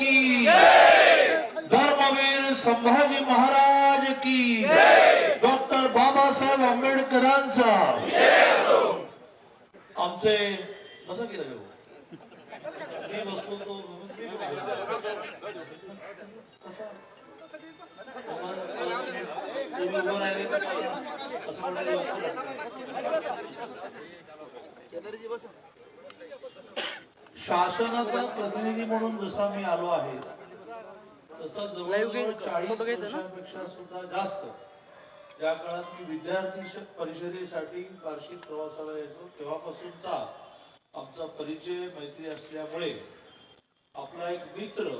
की धर्मवीर संभाजी महाराज की डॉक्टर बाबासाहेब आंबेडकरांचा आमचे कसं केलं रे भाऊ? मी बसलो तो कसं? तुम्ही उभं राहिले तर असं म्हणायला वाटतं. शासनाचा प्रतिनिधी म्हणून जसा मी आलो आहे तसा जवळजवळ चाळीस वर्षांपेक्षा सुद्धा जास्त ज्या काळात मी विद्यार्थी परिषदेसाठी वार्षिक प्रवासाला यायचो तेव्हापासूनचा आमचा परिचय मैत्री असल्यामुळे आपला एक मित्र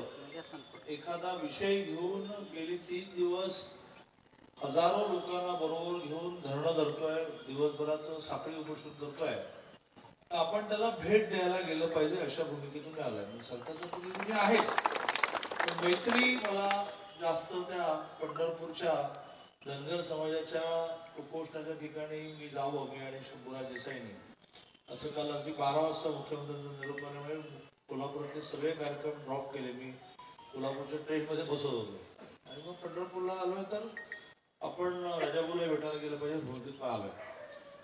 एखादा विषय घेऊन गेली तीन दिवस हजारो लोकांना बरोबर घेऊन धरणं धरतोय दिवसभराचं साखळी उपोषण करतोय. तर आपण त्याला भेट द्यायला गेलं पाहिजे अशा भूमिकेतून आलाय. आलोय सरकारचा प्रतिनिधी आहेच. पण मैत्री मला जास्त त्या पंढरपूरच्या धनगर समाजाच्या उपोषणाच्या ठिकाणी मी जावं मी आणि शंभूराज देसाईने. असं काल अगदी बारा वाजता मुख्यमंत्र्यांचा निरोप आल्यामुळे कोल्हापुरातले सगळे कार्यक्रम ड्रॉप केले. मी कोल्हापूरच्या ट्रेनमध्ये बसत होतो. आणि मग पंढरपूरला आलोय तर आपण राजापूरला भेटायला गेलं पाहिजे भौतिक आलोय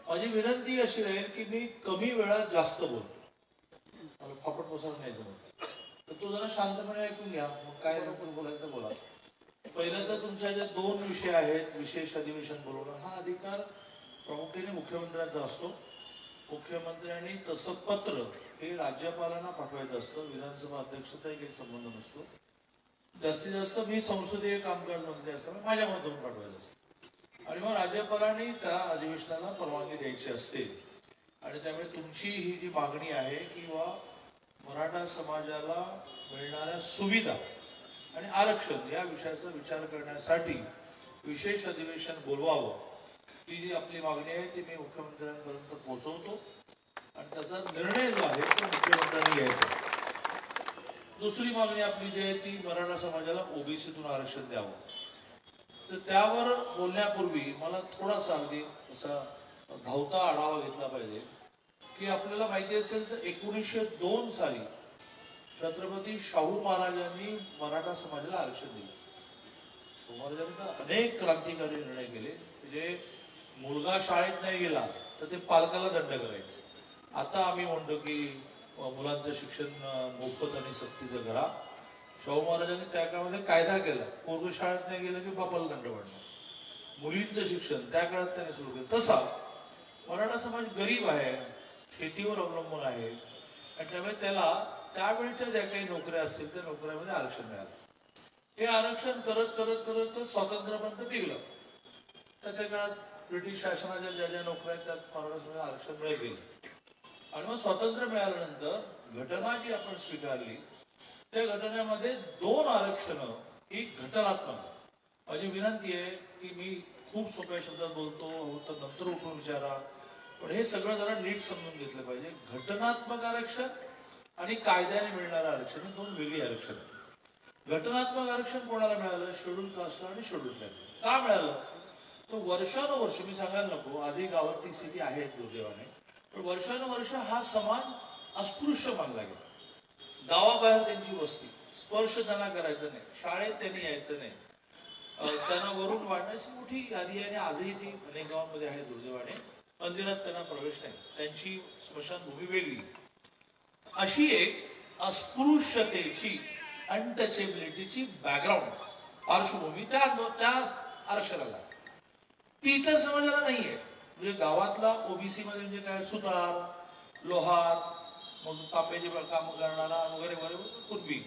माझी विनंती अशी राहील की मी कमी वेळात जास्त बोलतो. मला फापट पसर नाही जमत. तर तो जरा शांतपणे ऐकून घ्या. मग काय नंतर बोलायचं बोला. पहिलं तर तुमच्या ज्या दोन विषय आहेत. विशेष अधिवेशन बोलवणं. हा अधिकार प्रामुख्याने मुख्यमंत्र्यांचा असतो. मुख्यमंत्र्यांनी तसं पत्र हे राज्यपालांना पाठवायचं असतं. विधानसभा अध्यक्षाचाही काही संबंध नसतो. जास्तीत जास्त मी संसदीय कामकाज मंत्री असताना माझ्या माध्यमातून पाठवायचं असतं. आणि मग राज्यपालांनी त्या अधिवेशनाला परवानगी द्यायची असते. आणि त्यामुळे तुमची ही जी मागणी आहे किंवा मराठा समाजाला मिळणाऱ्या सुविधा आणि आरक्षण या विषयाचा विचार करण्यासाठी विशेष अधिवेशन बोलवावं ही जी आपली मागणी आहे ती मी मुख्यमंत्र्यांपर्यंत पोहोचवतो. आणि त्याचा निर्णय जो आहे तो मुख्यमंत्र्यांनी घ्यायचा. दुसरी मागणी आपली जी आहे ती मराठा समाजाला ओबीसीतून आरक्षण द्यावं. तर त्यावर बोलण्यापूर्वी मला थोडासा अगदी असा धावता आढावा घेतला पाहिजे. की आपल्याला माहिती असेल तर एकोणीसशे दोन साली छत्रपती शाहू महाराजांनी मराठा समाजाला आरक्षण दिलं. महाराजांनी अनेक क्रांतिकारी निर्णय केले. जे मुलगा शाळेत नाही गेला तर ते पालकाला दंड करायचे. आता आम्ही म्हणतो की मुलांचं शिक्षण मोफत आणि सक्तीचं करा. शाहू महाराजांनी त्या काळामध्ये कायदा केला. पोरग शाळेत नाही गेलं की बापाला दंड पडणार मुलींचं शिक्षण त्या काळात त्याने सुरू केलं. तसा मराठा समाज गरीब आहे शेतीवर अवलंबून आहे. आणि त्यामुळे त्याला त्यावेळच्या ज्या काही नोकऱ्या असतील त्या नोकऱ्यामध्ये आरक्षण मिळालं. हे आरक्षण करत करत करत स्वातंत्र्यपर्यंत स्वातंत्र्यापर्यंत टिकलं तर त्या काळात ब्रिटिश शासनाच्या ज्या ज्या नोकऱ्या आहेत त्यात मराठा आरक्षण मिळत गेलं आणि मग स्वातंत्र्य मिळाल्यानंतर घटना जी आपण स्वीकारली त्या घटनेमध्ये दोन आरक्षण ही घटनात्मक. माझी विनंती आहे की मी खूप सोप्या शब्दात बोलतो हो तर नंतर उठून विचारा. पण हे सगळं जरा नीट समजून घेतलं पाहिजे. घटनात्मक आरक्षण आणि कायद्याने मिळणारं आरक्षण दोन वेगळी आरक्षण. घटनात्मक आरक्षण कोणाला मिळालं? शेड्यूल कास्टला आणि शेड्यूल ट्राईब का मिळालं? तर वर्षानुवर्ष मी सांगायला नको आजही गावात ती स्थिती आहे दुर्दैवाने. पण वर्षानुवर्ष हा समान अस्पृश्य मानला गेला. गावाबाहेर त्यांची वस्ती. स्पर्श त्यांना करायचं नाही. शाळेत त्यांनी यायचं नाही. त्यांना वरून वाढण्याची मोठी यादी आणि आजही ती अनेक गावांमध्ये आहे दुर्दैवाने. मंदिरात त्यांना प्रवेश नाही. त्यांची स्मशानभूमी वेगळी. अशी एक अस्पृश्यतेची अनटचेबिलिटीची बॅकग्राऊंड पार्श्वभूमी त्या त्या आरक्षणाला. ती इतर समाजाला नाहीये. म्हणजे गावातला ओबीसी मध्ये म्हणजे काय? सुतार लोहार मग कापेचे काम करणारा वगैरे वगैरे पूर्वी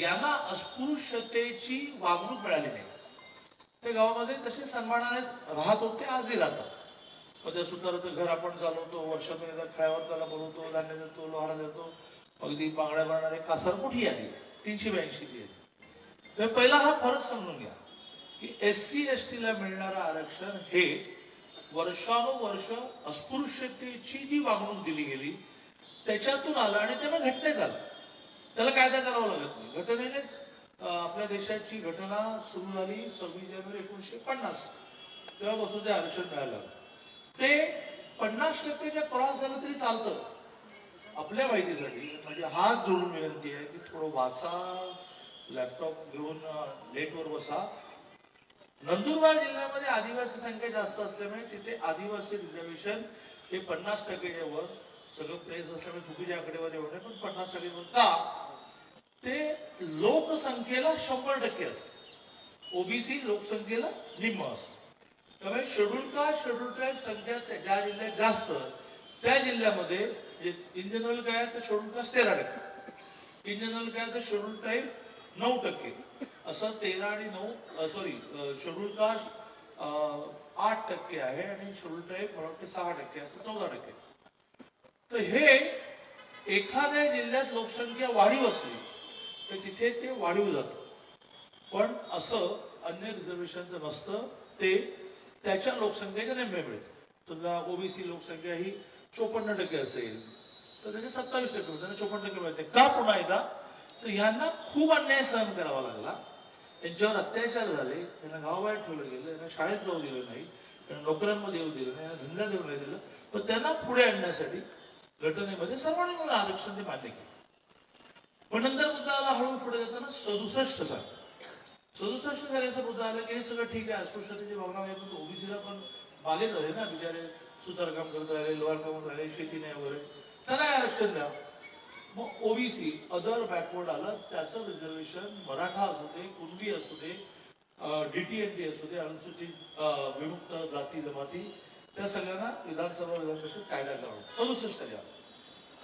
यांना अस्पृश्यतेची वागणूक मिळाली नाही. ते गावामध्ये तसे सन्मानाने राहत होते आजही राहतात. मग त्या सुताराचं घर आपण चालवतो वर्षातून एकदा खेळावर त्याला बोलवतो धान्य देतो लोहारा देतो. अगदी बांगड्या भरणारे कासार मोठी आली? तीनशे ब्याऐंशी ची आहे तर पहिला हा फरक समजून घ्या की एस सी एस टीला मिळणारं आरक्षण हे वर्षानुवर्ष अस्पृश्यतेची जी वागणूक दिली गेली त्याच्यातून आलं आणि त्याला घटनेत आलं त्याला कायदा करावा लागत नाही. घटनेनेच आपल्या देशाची घटना सुरू झाली सव्वीस जानेवारी एकोणीशे पन्नास. तेव्हापासून ते आरक्षण मिळालं. ते पन्नास टक्केच्या क्रॉस झालं तरी चालतं. आपल्या माहितीसाठी म्हणजे हात जोडून विनंती आहे की थोडं वाचा लॅपटॉप घेऊन नेटवर बसा. नंदुरबार जिल्ह्यामध्ये आदिवासी संख्या जास्त असल्यामुळे तिथे आदिवासी रिझर्वेशन हे पन्नास टक्केच्या वर सगळं प्रेस असल्यामुळे चुकीच्या आकडेवारी एवढे पण पन्नास टक्के का? ते लोकसंख्येला शंभर टक्के असते. ओबीसी लोकसंख्येला निम्म असत. त्यामुळे शेड्यूल कास्ट शेड्यूल ट्राईब संख्या ज्या जिल्ह्यात जास्त त्या जिल्ह्यामध्ये म्हणजे इन जनरल काय तर शेड्यूल कास्ट तेरा टक्के. इन जनरल काय तर शेड्यूल ट्राईब नऊ टक्के. असं तेरा आणि नऊ सॉरी शेड्यूल कास्ट आठ टक्के आहे आणि शेड्यूल ट्राईब मला वाटते सहा टक्के असं चौदा टक्के. तर हे एखाद्या जिल्ह्यात लोकसंख्या वाढीव असली तर तिथे ते वाढीव जातं. पण असं अन्य रिझर्वेशनचं नसतं ते त्याच्या लोकसंख्येच्या निम्मे मिळते. तुला ओबीसी लोकसंख्या ही चोपन्न टक्के असेल तर त्याचे सत्तावीस टक्के मिळते त्यांना चोपन्न टक्के मिळते. का पुन्हा एकदा? तर ह्यांना खूप अन्याय सहन करावा लागला. त्यांच्यावर अत्याचार झाले त्यांना गावाबाहेर ठेवलं गेलं त्यांना शाळेत जाऊ दिलं नाही त्यांना नोकऱ्यांमध्ये येऊ दिलं नाही धंदा देऊ नाही दिलं. पण त्यांना पुढे आणण्यासाठी घटनेमध्ये सर्वांनी मला आरक्षण ते मान्य केलं. पण नंतर मुद्दा आला हळू पुढे जाताना सदुसष्ट साल सदुसष्ट सालाचा मुद्दा आला की हे सगळं ठीक आहे. अस्पृश्यतेची भावना आहे पण ओबीसीला पण मागे झाले ना. बिचारे सुतारकाम करत राहिले लोहार काम राहिले शेती नाही वगैरे. त्यांना आरक्षण द्या. मग ओबीसी अदर बॅकवर्ड आलं. त्याचं रिझर्वेशन मराठा असू दे कुणबी असू दे डीटीएनटी असू दे अनुसूचित विमुक्त जाती जमाती त्या सगळ्यांना विधानसभा विधान परिषद कायदा करावा सदुसष्ट साली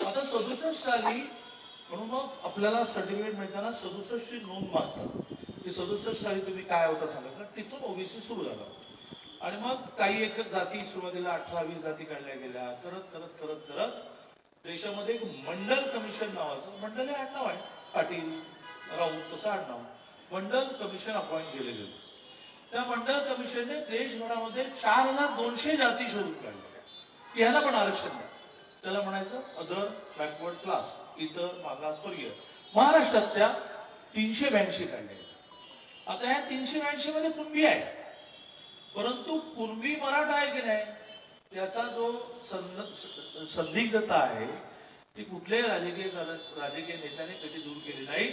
आता सदुसष्ट साली म्हणून मग आपल्याला सर्टिफिकेट मिळताना सदुसष्टची नोंद मागतात. की सदुसष्ट साली तुम्ही काय होता सांगा? तिथून ओबीसी सुरू झाला. आणि मग काही एक जाती सुरुवातीला अठरा वीस जाती काढल्या गेल्या. करत करत करत करत देशामध्ये एक मंडल कमिशन नावाचं मंडल हे आडनाव आहे. पाटील राऊत तसं आडनाव मंडल कमिशन अपॉइंट केले गेले त्या मंडळ कमिशनने देशभरामध्ये चार हजार दोनशे जाती शोधून काढल्या. की ह्याला पण आरक्षण द्या. त्याला म्हणायचं अदर बॅकवर्ड क्लास इतर मागासवर्गीय. महाराष्ट्रात त्या तीनशे ब्याऐंशी काढल्या. आता ह्या तीनशे ब्याऐंशी मध्ये कुणबी आहे. परंतु पूर्वी मराठा आहे की नाही त्याचा जो संदिग्धता आहे ती कुठल्याही राजकीय राजकीय नेत्याने कधी दूर केली नाही.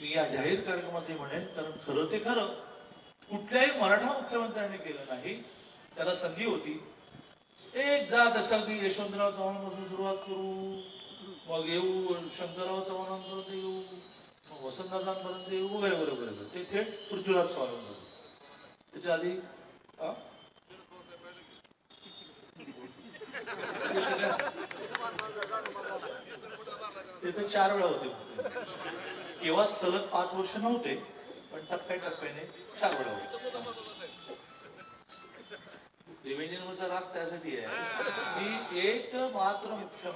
मी या जाहीर कार्यक्रमात म्हणेन कारण खरं ते खरं. कुठल्याही मराठा मुख्यमंत्र्यांनी केलं नाही त्याला संधी होती. एक जात असेल की यशवंतराव चव्हाणांपासून सुरुवात करू मग येऊ शंकरराव चव्हाणांपर्यंत येऊ मग वसंतदादांपर्यंत येऊ वगैरे वगैरे वगैरे. ते थेट पृथ्वीराज चव्हाणांपर्यंत त्याच्या आधी ते तर चार वेळा होते. केव्हा सलग पाच वर्ष नव्हते पण टप्प्याटप्प्याने चार वेळा होते देवेंद्रचा राग त्यासाठी आहे. मी एक मात्र मुख्यमंत्री